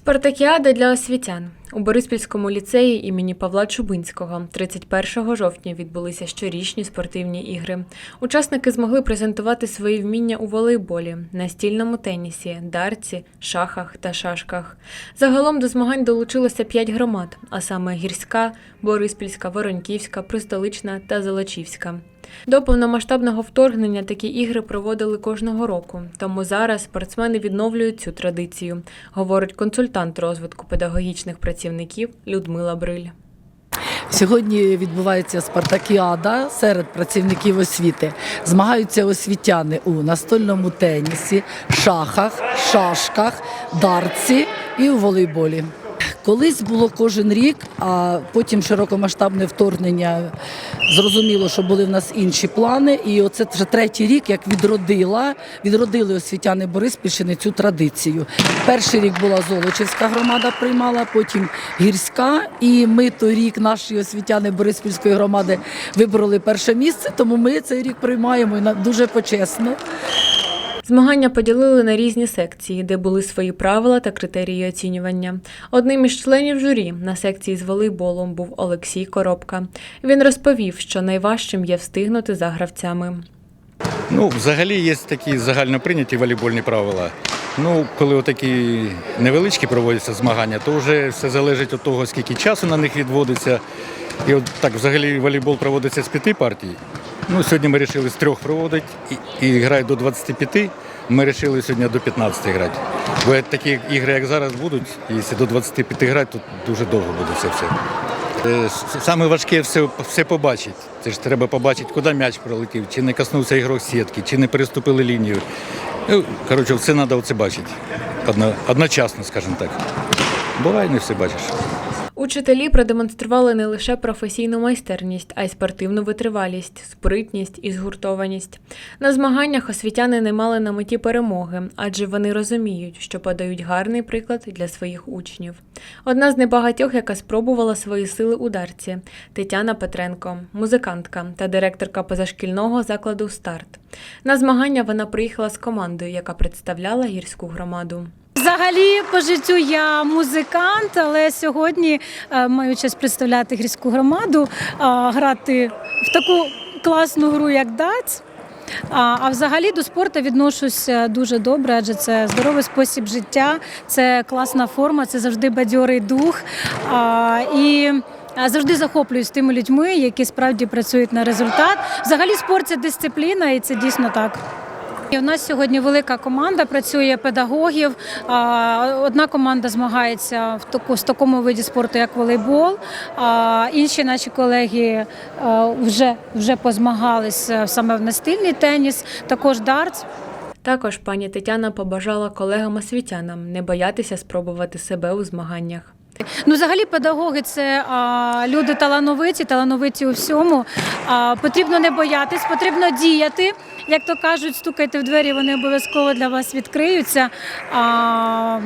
Спартакіада для освітян у Бориспільському ліцеї імені Павла Чубинського 31 жовтня відбулися щорічні спортивні ігри. Учасники змогли презентувати свої вміння у волейболі, настільному тенісі, дарці, шахах та шашках. Загалом до змагань долучилося 5 громад, а саме гірська, Бориспільська, Вороньківська, Пристолична та Золочівська. До повномасштабного вторгнення такі ігри проводили кожного року, тому зараз спортсмени відновлюють цю традицію, говорить консультант розвитку педагогічних працівників Людмила Бриль. Сьогодні відбувається спартакіада серед працівників освіти. Змагаються освітяни у настольному тенісі, шахах, шашках, дарці і у волейболі. Колись було кожен рік, а потім широкомасштабне вторгнення. Зрозуміло, що були в нас інші плани, і оце вже третій рік, як відродила, відродили освітяни Бориспільщини цю традицію. Перший рік була Золочівська громада приймала, потім гірська. І ми той рік наші освітяни Бориспільської громади вибороли перше місце, тому ми цей рік приймаємо і дуже почесно. Змагання поділили на різні секції, де були свої правила та критерії оцінювання. Одним із членів журі на секції з волейболом був Олексій Коробка. Він розповів, що найважчим є встигнути за гравцями. Ну, взагалі є такі загально прийняті волейбольні правила. Ну, коли отакі невеличкі проводяться змагання, то вже все залежить від того, скільки часу на них відводиться. І от так взагалі волейбол проводиться з п'яти партій. Ну, сьогодні ми вирішили з трьох проводити і, і грають до 25. Ми вирішили сьогодні до 15 грати. Бо такі ігри, як зараз будуть, якщо до 25 грати, то дуже довго буде це все. Е, Саме важке все, все побачити. Це ж треба побачити, куди м'яч пролетів, чи не коснувся ігрок сітки, чи не переступили лінію. Ну, коротше, все треба оце бачити. Одно, одночасно, скажімо так. Буває, не все бачиш. Учителі продемонстрували не лише професійну майстерність, а й спортивну витривалість, спритність і згуртованість. На змаганнях освітяни не мали на меті перемоги, адже вони розуміють, що подають гарний приклад для своїх учнів. Одна з небагатьох, яка спробувала свої сили у дарці Тетяна Петренко, музикантка та директорка позашкільного закладу Старт. На змагання вона приїхала з командою, яка представляла гірську громаду. Взагалі, по життю я музикант, але сьогодні е, маю честь представляти гірську громаду, грати в таку класну гру, як дац. А, а взагалі до спорту відношуся дуже добре, адже це здоровий спосіб життя, це класна форма, це завжди бадьорий дух. А, і Завжди захоплююсь тими людьми, які справді працюють на результат. Взагалі спорт це дисципліна, і це дійсно так. І У нас сьогодні велика команда працює педагогів. Одна команда змагається в таку з такому виді спорту, як волейбол. А інші наші колеги вже, вже позмагалися саме в настильний теніс, також дартс. Також пані Тетяна побажала колегам-освітянам не боятися спробувати себе у змаганнях. Ну, взагалі, педагоги це а, люди талановиті, талановиті у всьому. А, потрібно не боятись, потрібно діяти. Як то кажуть, стукайте в двері, вони обов'язково для вас відкриються. А,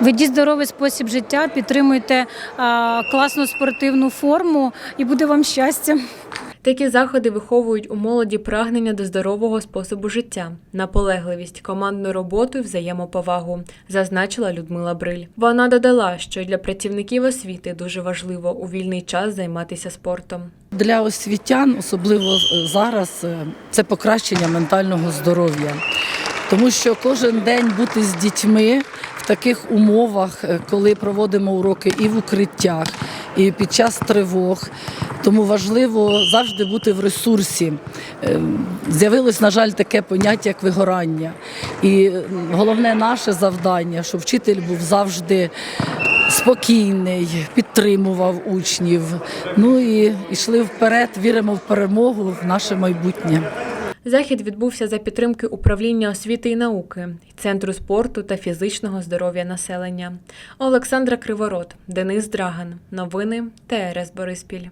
ведіть здоровий спосіб життя, підтримуйте а, класну спортивну форму і буде вам щастя. Такі заходи виховують у молоді прагнення до здорового способу життя, наполегливість, командну роботу і взаємоповагу, зазначила Людмила Бриль. Вона додала, що для працівників освіти дуже важливо у вільний час займатися спортом. Для освітян, особливо зараз, е, це покращення ментального здоров'я. Тому що кожен день бути з дітьми в таких умовах, е, коли проводимо уроки і в укриттях, і під час тривог. Тому важливо завжди бути в ресурсі. Е, З'явилось, на жаль, таке поняття, як вигорання. І головне наше завдання, щоб вчитель був завжди спокійний, підтримував учнів. Ну і йшли вперед, віримо в перемогу, в наше майбутнє. Захід відбувся за підтримки управління освіти і науки, Центру спорту та фізичного здоров'я населення. Олександра Криворот, Денис Драган. Новини ТРС Бориспіль.